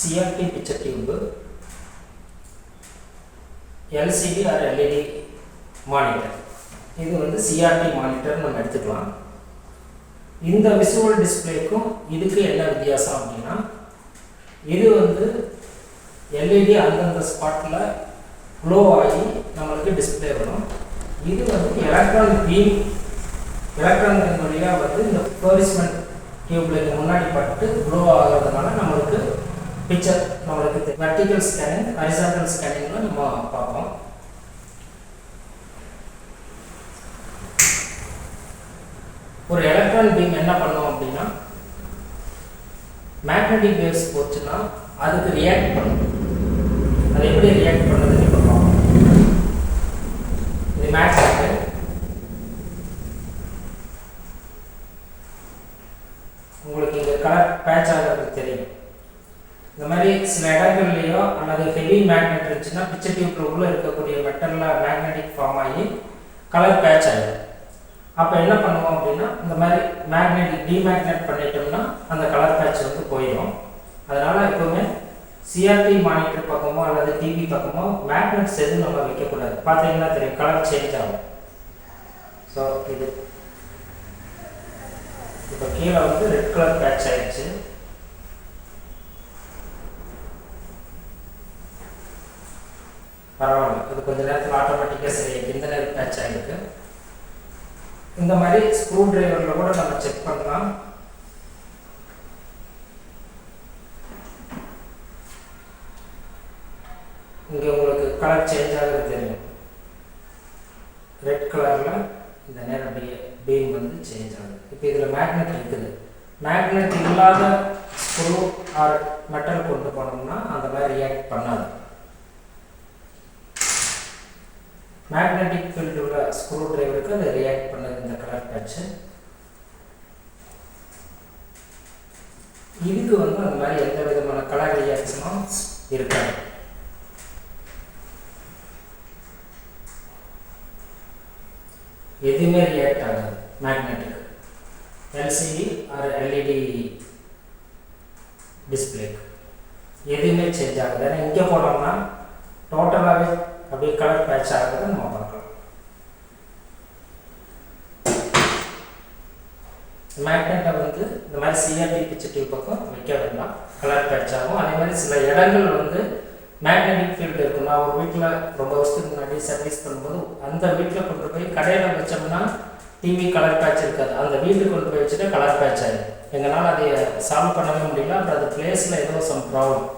CRT picture tube LCD or LED monitor. இது வந்து CRT monitor நம்ம எடுத்துக்கலாம். இந்த விசுவல் டிஸ்பிளேக்கும் இதுக்கு என்ன வித்தியாசம் அப்படின்னா இது வந்து எல்இடி அந்தந்த ஸ்பாட்டில் க்ளோ ஆகி நம்மளுக்கு டிஸ்பிளே வரும். இது வந்து எலக்ட்ரான் பீம் எலக்ட்ரானிக் வழியாக வந்து இந்த ஃப்ளோரிஸ்மெண்ட் டியூப்லைக்கு முன்னாடி பட்டு க்ளோ ஆகிறதுனால நம்மளுக்கு பிக்சர் நம்மளுக்கு வெர்டிக்கல் ஸ்கேனிங் ஹரிசாண்டல் ஸ்கேனிங்னு நம்ம பார்ப்போம். ஒரு எலக்ட்ரான் பீம் என்ன பண்ணோம் அப்படின்னா மேக்னெட்டிக் வேவ்ஸ் போச்சுன்னா அதுக்கு ரியாக்ட் பண்ணும். அது எப்படி ரியாக்ட் பண்ணுதுன்னு இப்போ பார்ப்போம். இது மேக்ஸ் உங்களுக்கு இங்கே கலர் பேட்ச் ஆகிறது தெரியும். இந்த மாதிரி சில இடங்கள்லையோ அல்லது ஹெவி மேக்னெட் இருந்துச்சுன்னா பிச்சர் டியூப்ல உள்ள இருக்கக்கூடிய மெட்டலில் மேக்னெட்டிக் ஃபார்ம் ஆகி கலர் பேட்ச் ஆகிடும் அப்போ என்ன பண்ணுவோம் அப்படின்னா இந்த மாதிரி மேக்னெட்டிக் டிமேக்னெட் பண்ணிட்டோம்னா அந்த கலர் பேட்ச் வந்து போயிடும். அதனால் எப்போவுமே சிஆர்டி மானிட்டர் பக்கமோ அல்லது டிவி பக்கமோ மேக்னெட்ஸ் எதுவும் நம்ம வைக்கக்கூடாது. பார்த்தீங்கன்னா தெரியும் கலர் சேஞ்ச் ஆகும். ஸோ இது. இப்போ கீழே வந்து ரெட் கலர் பேட்ச் ஆயிடுச்சு. பரவாயில்ல. அது கொஞ்சம் நேரத்தில் ஆட்டோமேட்டிக்காக சரி இந்த நேரம் பேட்ச் ஆகிருக்கு இந்த மாதிரி ஸ்க்ரூ டிரைவரில் கூட நம்ம செக் பண்ணலாம். இங்கே உங்களுக்கு கலர் சேஞ்ச் ஆகுது தெரியும். ரெட் கலரில் இந்த நேரம் பீம் வந்து சேஞ்ச் ஆகுது. இப்போ இதில் மேக்னெட் இருக்குது. மேக்னெட் இல்லாத ஸ்க்ரூ ஆர் மெட்டல் கொண்டு போனோம்னா அந்த மாதிரி ரியாக்ட் பண்ணாது. மேக்னெட்டிக் ஃபீல்டு உள்ள ஸ்க்ரூ டிரைவருக்கு அது ரியாக்ட் பண்ணது இந்த கலர் பேட்ச்சு இதுக்கு வந்து அந்த மாதிரி எந்த விதமான கலர் ரியாக்ஷனும் இருக்காது. எதுவுமே ரியாக்ட் ஆகாது மேக்னெட்டுக்கு எல்சிடி ஆர் எல்இடி டிஸ்பிளேக்கு எதுவுமே சேஞ்ச் ஆகுது. ஏன்னா இங்கே போனோம்னா டோட்டலாகவே அப்படியே கலர் பேட்ச் ஆகிறத நம்ம பார்க்கலாம். மேக்னெட்டை வந்து இந்த மாதிரி சிஆர்டி பிக்சர் டியூப் பக்கம் வைக்க வேண்டாம். கலர் பேட்ச் ஆகும். அதே மாதிரி சில இடங்கள் வந்து மேக்னெட்டிக் ஃபீல்டு இருக்கும் நான் ஒரு வீட்டில் ரொம்ப வருஷத்துக்கு முன்னாடி சர்வீஸ் பண்ணும்போது அந்த வீட்டில் கொண்டு போய் கடையில் வச்சோம்னா டிவி கலர் பேட்ச் இருக்காது. அந்த வீட்டுக்கு கொண்டு போய் வச்சுட்டு கலர் பேட்ச் ஆகிடும் எங்களால் அதை சால்வ் பண்ணவே முடியல. அப்புறம் அது பிளேஸில் ஏதோ சம் ப்ராப்ளம்